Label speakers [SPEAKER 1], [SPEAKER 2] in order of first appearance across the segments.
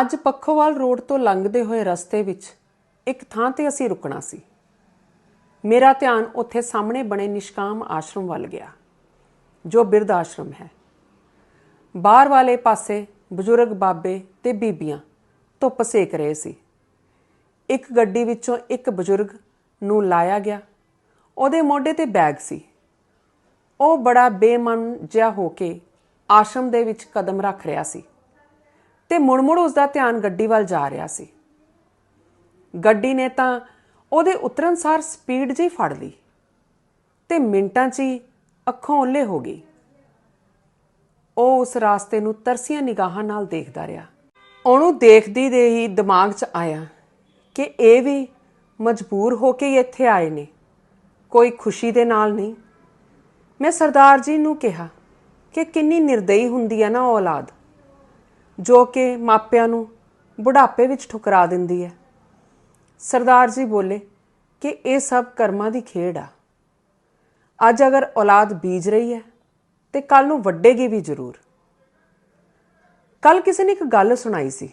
[SPEAKER 1] ਅੱਜ ਪੱਖੋਵਾਲ ਰੋਡ ਤੋਂ ਲੰਘਦੇ ਹੋਏ ਰਸਤੇ ਵਿੱਚ ਇੱਕ ਥਾਂ ਤੇ ਅਸੀਂ ਰੁਕਣਾ ਸੀ। ਮੇਰਾ ਧਿਆਨ ਉੱਥੇ ਸਾਹਮਣੇ ਬਣੇ ਨਿਸ਼ਕਾਮ ਆਸ਼ਰਮ ਵੱਲ ਗਿਆ, ਜੋ ਬਿਰਧ ਆਸ਼ਰਮ ਹੈ। ਬਾਹਰ ਵਾਲੇ ਪਾਸੇ ਬਜ਼ੁਰਗ ਬਾਬੇ ਤੇ ਬੀਬੀਆਂ ਧੁੱਪ ਸੇਕ ਰਹੇ ਸੀ। ਇੱਕ ਗੱਡੀ ਵਿੱਚੋਂ ਇੱਕ ਬਜ਼ੁਰਗ ਨੂੰ ਲਾਇਆ ਗਿਆ। ਉਹਦੇ ਮੋਢੇ ਤੇ ਬੈਗ ਸੀ। ਉਹ ਬੜਾ ਬੇਮਨ ਜਿਹਾ ਹੋ ਕੇ ਆਸ਼ਰਮ ਦੇ ਵਿੱਚ ਕਦਮ ਰੱਖ ਰਿਹਾ ਸੀ। ਤੇ ਮੁੜ-ਮੁੜ ਉਸ ਦਾ ਧਿਆਨ ਗੱਡੀ ਵੱਲ ਜਾ ਰਿਹਾ ਸੀ। ਗੱਡੀ ਨੇ ਤਾਂ ਉਹਦੇ ਉਤਰਨ ਸਾਰ ਸਪੀਡ ਜਿਹੀ ਫੜ ਲਈ ਤੇ ਮਿੰਟਾਂ 'ਚ ਹੀ ਅੱਖੋਂ ਓਲੇ ਹੋ ਗਈ। ਉਹ ਉਸ ਰਾਸਤੇ ਨੂੰ ਤਰਸੀਆਂ ਨਿਗਾਹਾਂ ਨਾਲ ਦੇਖਦਾ ਰਿਹਾ। ਉਹਨੂੰ ਦੇਖਦੀ ਦੇ ਹੀ ਦਿਮਾਗ 'ਚ ਆਇਆ ਕਿ ਇਹ ਵੀ ਮਜਬੂਰ ਹੋ ਕੇ ਇੱਥੇ ਆਏ ਨੇ। ਕੋਈ ਖੁਸ਼ੀ ਦੇ ਨਾਲ ਨਹੀਂ। ਮੈਂ ਸਰਦਾਰ ਜੀ ਨੂੰ ਕਿਹਾ ਕਿ ਕਿੰਨੀ ਨਿਰਦਈ ਹੁੰਦੀ ਹੈ ਨਾ ਉਹ ਔਲਾਦ। ਜੋ ਕਿ ਮਾਪਿਆਂ ਨੂੰ ਬੁਢਾਪੇ ਵਿੱਚ ਠੁਕਰਾ ਦਿੰਦੀ ਹੈ। ਸਰਦਾਰ ਜੀ ਬੋਲੇ ਕਿ ਇਹ ਸਭ ਕਰਮਾਂ ਦੀ ਖੇਡ ਆ। ਅੱਜ ਅਗਰ ਔਲਾਦ ਬੀਜ ਰਹੀ ਹੈ, ਤੇ ਕੱਲ ਨੂੰ ਵੱਡੇਗੀ ਵੀ ਜ਼ਰੂਰ। ਕੱਲ ਕਿਸੇ ਨੇ ਇੱਕ ਗੱਲ ਸੁਣਾਈ ਸੀ।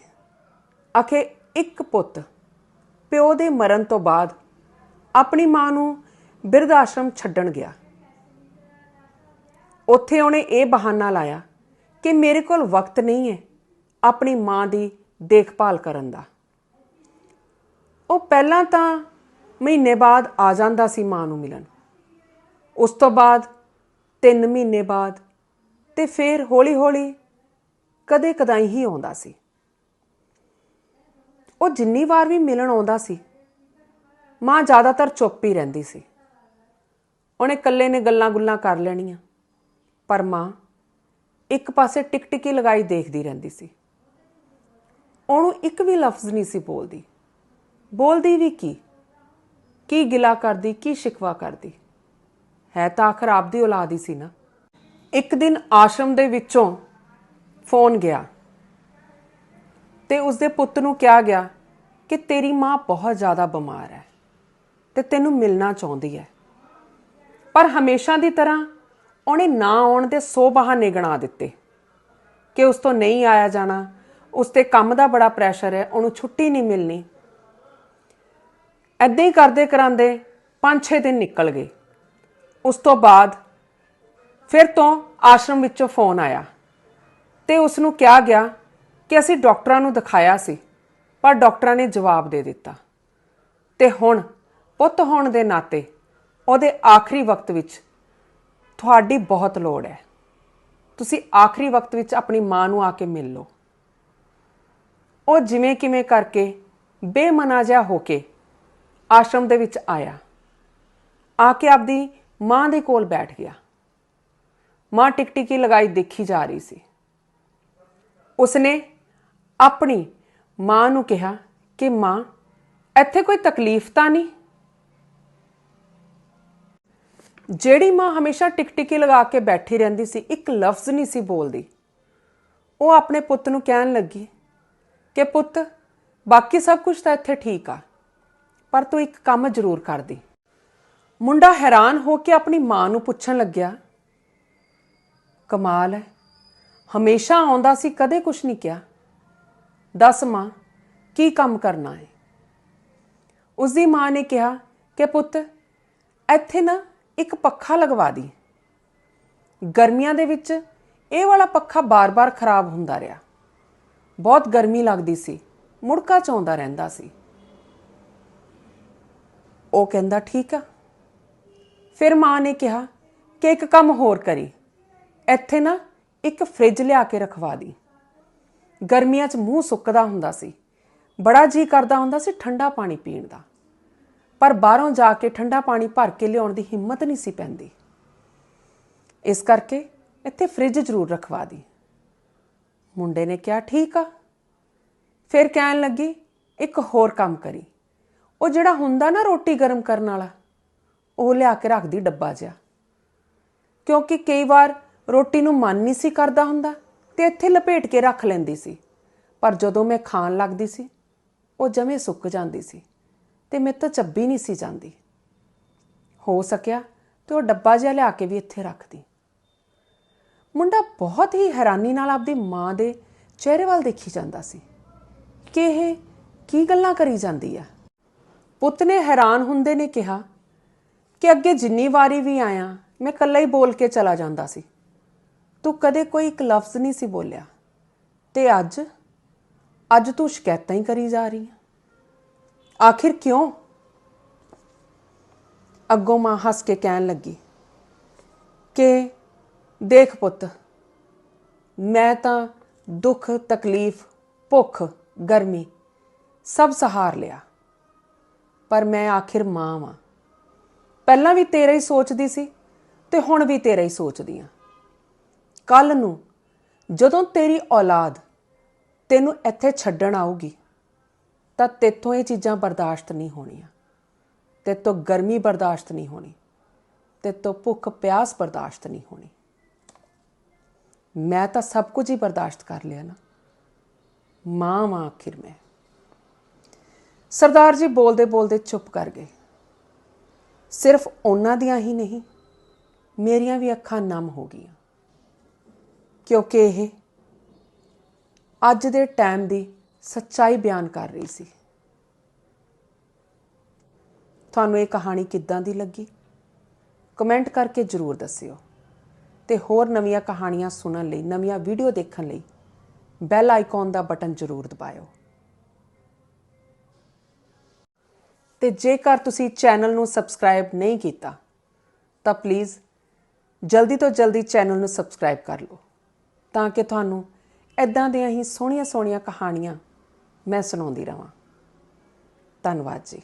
[SPEAKER 1] ਆਖੇ, ਇੱਕ ਪੁੱਤ ਪਿਓ ਦੇ ਮਰਨ ਤੋਂ ਬਾਅਦ ਆਪਣੀ ਮਾਂ ਨੂੰ ਬਿਰਧ ਆਸ਼ਰਮ ਛੱਡਣ ਗਿਆ। ਉੱਥੇ ਉਹਨੇ ਇਹ ਬਹਾਨਾ ਲਾਇਆ ਕਿ ਮੇਰੇ ਕੋਲ ਵਕਤ ਨਹੀਂ ਹੈ। ਆਪਣੀ ਮਾਂ ਦੀ ਦੇਖਭਾਲ ਕਰਨ ਦਾ। ਉਹ ਪਹਿਲਾਂ ਤਾਂ ਮਹੀਨੇ ਬਾਅਦ ਆ ਜਾਂਦਾ ਸੀ ਮਾਂ ਨੂੰ ਮਿਲਣ। ਉਸ ਤੋਂ ਬਾਅਦ 3 ਮਹੀਨੇ ਬਾਅਦ ਤੇ ਫਿਰ ਹੌਲੀ-ਹੌਲੀ ਕਦੇ ਕਦਾਈ ਹੀ ਆਉਂਦਾ ਸੀ। ਉਹ ਜਿੰਨੀ ਵਾਰ ਵੀ ਮਿਲਣ ਆਉਂਦਾ ਸੀ, ਮਾਂ ਜ਼ਿਆਦਾਤਰ ਚੁੱਪ ਹੀ ਰਹਿੰਦੀ ਸੀ। ਉਹਨੇ ਇਕੱਲੇ ਨੇ ਗੱਲਾਂ-ਗੁੱਲਾਂ ਕਰ ਲੈਣੀਆਂ, ਪਰ ਮਾਂ ਇੱਕ ਪਾਸੇ ਟਿਕਟਿਕੀ ਲਗਾਈ ਦੇਖਦੀ ਰਹਿੰਦੀ ਸੀ। ਉਹਨੂੰ ਇੱਕ ਵੀ ਲਫ਼ਜ਼ ਨਹੀਂ ਸੀ ਬੋਲਦੀ। ਬੋਲਦੀ ਵੀ ਕੀ? ਕੀ ਗਿਲਾ ਕਰਦੀ, ਕੀ ਸ਼ਿਕਵਾ ਕਰਦੀ? ਹੈ ਤਾਂ ਆਖਰ ਆਪਦੀ ਔਲਾਦ ਹੀ ਸੀ ਨਾ। ਇੱਕ ਦਿਨ ਆਸ਼ਰਮ ਦੇ ਵਿੱਚੋਂ ਫੋਨ ਗਿਆ ਤੇ ਉਸਦੇ ਪੁੱਤ ਨੂੰ ਕਿਹਾ ਗਿਆ ਕਿ ਤੇਰੀ ਮਾਂ ਬਹੁਤ ਜ਼ਿਆਦਾ ਬਿਮਾਰ ਹੈ ਤੇ ਤੈਨੂੰ ਮਿਲਣਾ ਚਾਹੁੰਦੀ ਹੈ। ਪਰ ਹਮੇਸ਼ਾ ਦੀ ਤਰ੍ਹਾਂ ਉਹਨੇ ਨਾ ਆਉਣ ਦੇ 100 ਬਹਾਨੇ ਗਣਾ ਦਿੱਤੇ ਕਿ ਉਸ ਤੋਂ ਨਹੀਂ ਆਇਆ ਜਾਣਾ ਉਸ ਤੇ ਕੰਮ ਦਾ ਬੜਾ ਪ੍ਰੈਸ਼ਰ ਹੈ, ਉਹਨੂੰ ਛੁੱਟੀ ਨਹੀਂ ਮਿਲਣੀ। ਐਦਾਂ ਹੀ ਕਰਦੇ ਕਰਾਂਦੇ 5-6 ਦਿਨ ਨਿਕਲ ਗਏ। ਉਸ ਤੋਂ ਬਾਅਦ ਫਿਰ ਤੋਂ ਆਸ਼ਰਮ ਵਿੱਚੋਂ ਫੋਨ ਆਇਆ ਤੇ ਉਸ ਨੂੰ ਕਿਹਾ ਗਿਆ ਕਿ ਅਸੀਂ ਡਾਕਟਰਾਂ ਨੂੰ ਦਿਖਾਇਆ ਸੀ, ਪਰ ਡਾਕਟਰਾਂ ਨੇ ਜਵਾਬ ਦੇ ਦਿੱਤਾ। ਤੇ ਹੁਣ ਪੁੱਤ ਹੋਣ ਦੇ ਨਾਤੇ ਉਹਦੇ ਆਖਰੀ ਵਕਤ ਵਿੱਚ ਤੁਹਾਡੀ ਬਹੁਤ ਲੋੜ ਹੈ। ਤੁਸੀਂ ਆਖਰੀ ਵਕਤ ਵਿੱਚ ਆਪਣੀ ਮਾਂ ਨੂੰ ਆ ਕੇ ਮਿਲ ਲਓ। ਉਹ ਜਿਵੇਂ ਕਿਵੇਂ ਕਰਕੇ ਬੇਮਨਾ ਜਿਹਾ ਹੋ ਕੇ ਆਸ਼ਰਮ ਦੇ ਵਿੱਚ ਆਇਆ। ਆ ਕੇ ਆਪਦੀ ਮਾਂ ਦੇ ਕੋਲ ਬੈਠ ਗਿਆ। ਮਾਂ ਟਿਕਟਿਕੀ ਲਗਾਈ ਦੇਖੀ ਜਾ ਰਹੀ ਸੀ। ਉਸਨੇ ਆਪਣੀ ਮਾਂ ਨੂੰ ਕਿਹਾ ਕਿ, ਮਾਂ, ਇੱਥੇ ਕੋਈ ਤਕਲੀਫ ਤਾਂ ਨਹੀਂ? ਜਿਹੜੀ ਮਾਂ ਹਮੇਸ਼ਾ ਟਿਕਟਿਕੀ ਲਗਾ ਕੇ ਬੈਠੀ ਰਹਿੰਦੀ ਸੀ, ਇੱਕ ਲਫ਼ਜ਼ ਨਹੀਂ ਸੀ ਬੋਲਦੀ। ਉਹ ਆਪਣੇ ਪੁੱਤ ਨੂੰ ਕਹਿਣ ਲੱਗੀ ਕਿ ਪੁੱਤ, ਬਾਕੀ ਸਭ ਕੁਝ ਤਾਂ ਇੱਥੇ ਠੀਕ ਆ, ਪਰ ਤੂੰ ਇੱਕ ਕੰਮ ਜ਼ਰੂਰ ਕਰਦੀ। ਮੁੰਡਾ ਹੈਰਾਨ ਹੋ ਕੇ ਆਪਣੀ ਮਾਂ ਨੂੰ ਪੁੱਛਣ ਲੱਗਿਆ, ਕਮਾਲ ਹੈ, ਹਮੇਸ਼ਾ ਆਉਂਦਾ ਸੀ, ਕਦੇ ਕੁਝ ਨਹੀਂ ਕਿਹਾ। ਦੱਸ ਮਾਂ, ਕੀ ਕੰਮ ਕਰਨਾ ਹੈ? ਉਸ ਦੀ ਮਾਂ ਨੇ ਕਿਹਾ ਕਿ ਪੁੱਤ, ਇੱਥੇ ਨਾ ਇੱਕ ਪੱਖਾ ਲਗਵਾ ਦੀ। ਗਰਮੀਆਂ ਦੇ ਵਿੱਚ ਇਹ ਵਾਲਾ ਪੱਖਾ ਬਾਰ-ਬਾਰ ਖਰਾਬ ਹੁੰਦਾ ਰਿਹਾ। ਬਹੁਤ ਗਰਮੀ ਲੱਗਦੀ ਸੀ। ਮੁੜਕਾ ਚਾਉਂਦਾ ਰਹਿੰਦਾ ਸੀ। ਉਹ ਕਹਿੰਦਾ, ਠੀਕ ਆ। ਫਿਰ ਮਾਂ ਨੇ ਕਿਹਾ ਕਿ ਇੱਕ ਕੰਮ ਹੋਰ ਕਰੀ। ਇੱਥੇ ਨਾ ਇੱਕ ਫ੍ਰਿਜ ਲਿਆ ਕੇ ਰਖਵਾ ਦੀ। ਗਰਮੀਆਂ 'ਚ ਮੂੰਹ ਸੁੱਕਦਾ ਹੁੰਦਾ ਸੀ। ਬੜਾ ਜੀ ਕਰਦਾ ਹੁੰਦਾ ਸੀ ਠੰਡਾ ਪਾਣੀ ਪੀਣ ਦਾ। ਪਰ ਬਾਹਰੋਂ ਜਾ ਕੇ ਠੰਡਾ ਪਾਣੀ ਭਰ ਕੇ ਲਿਆਉਣ ਦੀ ਹਿੰਮਤ ਨਹੀਂ ਸੀ ਪੈਂਦੀ। ਇਸ ਕਰਕੇ ਇੱਥੇ ਫ੍ਰਿਜ ਜ਼ਰੂਰ ਰਖਵਾ ਦੀ। ਮੁੰਡੇ ਨੇ ਕਿਹਾ, ਠੀਕ ਆ। ਫਿਰ ਕਹਿਣ ਲੱਗੀ, ਇੱਕ ਹੋਰ ਕੰਮ ਕਰੀ। ਉਹ ਜਿਹੜਾ ਹੁੰਦਾ ਨਾ ਰੋਟੀ ਗਰਮ ਕਰਨ ਵਾਲਾ, ਉਹ ਲਿਆ ਕੇ ਰੱਖਦੀ ਡੱਬਾ ਜਿਹਾ। ਕਿਉਂਕਿ ਕਈ ਵਾਰ ਰੋਟੀ ਨੂੰ ਮਨ ਨਹੀਂ ਸੀ ਕਰਦਾ ਹੁੰਦਾ ਤੇ ਇੱਥੇ ਲਪੇਟ ਕੇ ਰੱਖ ਲੈਂਦੀ ਸੀ। ਪਰ ਜਦੋਂ ਮੈਂ ਖਾਣ ਲੱਗਦੀ ਸੀ, ਉਹ ਜਮੇ ਸੁੱਕ ਜਾਂਦੀ ਸੀ ਤੇ ਮੇਰੇ ਤੋਂ ਚੱਬੀ ਨਹੀਂ ਸੀ ਜਾਂਦੀ। ਹੋ ਸਕਿਆ ਤੇ ਉਹ ਡੱਬਾ ਜਿਹਾ ਲਿਆ ਕੇ ਵੀ ਇੱਥੇ ਰੱਖਦੀ। ਮੁੰਡਾ ਬਹੁਤ ਹੀ ਹੈਰਾਨੀ ਨਾਲ ਆਪਦੀ ਮਾਂ ਦੇ ਚਿਹਰੇ ਵੱਲ ਦੇਖੀ ਜਾਂਦਾ ਸੀ ਕਿ ਇਹ ਕੀ ਗੱਲਾਂ ਕਰੀ ਜਾਂਦੀ ਆ। ਪੁੱਤ ਨੇ ਹੈਰਾਨ ਹੁੰਦੇ ਨੇ ਕਿਹਾ ਕਿ ਅੱਗੇ ਜਿੰਨੀ ਵਾਰੀ ਵੀ ਆਇਆ, ਮੈਂ ਇਕੱਲਾ ਹੀ ਬੋਲ ਕੇ ਚਲਾ ਜਾਂਦਾ ਸੀ। ਤੂੰ ਕਦੇ ਕੋਈ ਇੱਕ ਲਫ਼ਜ਼ ਨਹੀਂ ਸੀ ਬੋਲਿਆ ਤੇ ਅੱਜ ਅੱਜ ਤੂੰ ਸ਼ਿਕਾਇਤਾਂ ਹੀ ਕਰੀ ਜਾ ਰਹੀ ਹੈ ਆਖਿਰ ਕਿਉਂ? ਅੱਗੋਂ ਮਾਂ ਹੱਸ ਕੇ ਕਹਿਣ ਲੱਗੀ ਕਿ ਦੇਖ ਪੁੱਤ, ਮੈਂ ਤਾਂ ਦੁੱਖ, ਤਕਲੀਫ, ਭੁੱਖ, ਗਰਮੀ ਸਭ ਸਹਾਰ ਲਿਆ। ਪਰ ਮੈਂ ਆਖਿਰ ਮਾਂ ਵਾਂ। ਪਹਿਲਾਂ ਵੀ ਤੇਰਾ ਹੀ ਸੋਚਦੀ ਸੀ ਤੇ ਹੁਣ ਵੀ ਤੇਰਾ ਹੀ ਸੋਚਦੀ ਆ। ਕੱਲ ਨੂੰ ਜਦੋਂ ਤੇਰੀ ਔਲਾਦ ਤੈਨੂੰ ਇੱਥੇ ਛੱਡਣ ਆਊਗੀ, ਤਾਂ ਤੇਥੋਂ ਇਹ ਚੀਜ਼ਾਂ ਬਰਦਾਸ਼ਤ ਨਹੀਂ ਹੋਣੀਆਂ। ਤੇ ਤੋਂ ਗਰਮੀ ਬਰਦਾਸ਼ਤ ਨਹੀਂ ਹੋਣੀ ਤੇ ਤੋਂ ਭੁੱਖ ਪਿਆਸ ਬਰਦਾਸ਼ਤ ਨਹੀਂ ਹੋਣੀ। ਮੈਂ ਤਾਂ ਸਭ ਕੁਝ ਹੀ ਬਰਦਾਸ਼ਤ ਕਰ ਲਿਆ ਨਾ। ਮਾਂ ਮਾਂ ਆਖਿਰ ਮੈਂ। ਸਰਦਾਰ ਜੀ ਬੋਲਦੇ ਬੋਲਦੇ ਚੁੱਪ ਕਰ ਗਏ। ਸਿਰਫ ਉਹਨਾਂ ਦੀਆਂ ਹੀ ਨਹੀਂ, ਮੇਰੀਆਂ ਵੀ ਅੱਖਾਂ ਨਮ ਹੋ ਗਈਆਂ। ਕਿਉਂਕਿ ਇਹ ਅੱਜ ਦੇ ਟਾਈਮ ਦੀ ਸੱਚਾਈ ਬਿਆਨ ਕਰ ਰਹੀ ਸੀ। ਤੁਹਾਨੂੰ ਇਹ ਕਹਾਣੀ ਕਿੱਦਾਂ ਦੀ ਲੱਗੀ? ਕਮੈਂਟ ਕਰਕੇ ਜਰੂਰ ਦੱਸਿਓ। ਤੇ ਹੋਰ ਨਵੀਆਂ ਕਹਾਣੀਆਂ ਸੁਣਨ ਲਈ, ਨਵੀਆਂ ਵੀਡੀਓ ਦੇਖਣ ਲਈ ਬੈਲ ਆਈਕਨ ਦਾ ਬਟਨ ਜਰੂਰ ਦਬਾਇਓ। ਤੇ ਜੇਕਰ ਤੁਸੀਂ ਚੈਨਲ ਨੂੰ ਸਬਸਕ੍ਰਾਈਬ ਨਹੀਂ ਕੀਤਾ, ਤਾਂ ਪਲੀਜ਼ ਜਲਦੀ ਤੋਂ ਜਲਦੀ ਚੈਨਲ ਨੂੰ ਸਬਸਕ੍ਰਾਈਬ ਕਰ ਲਓ, ਤਾਂ ਕਿ ਤੁਹਾਨੂੰ ਐਦਾਂ ਦੀਆਂ ਹੀ ਸੋਹਣੀਆਂ ਸੋਹਣੀਆਂ ਕਹਾਣੀਆਂ ਮੈਂ ਸੁਣਾਉਂਦੀ ਰਵਾਂ। ਧੰਨਵਾਦ ਜੀ।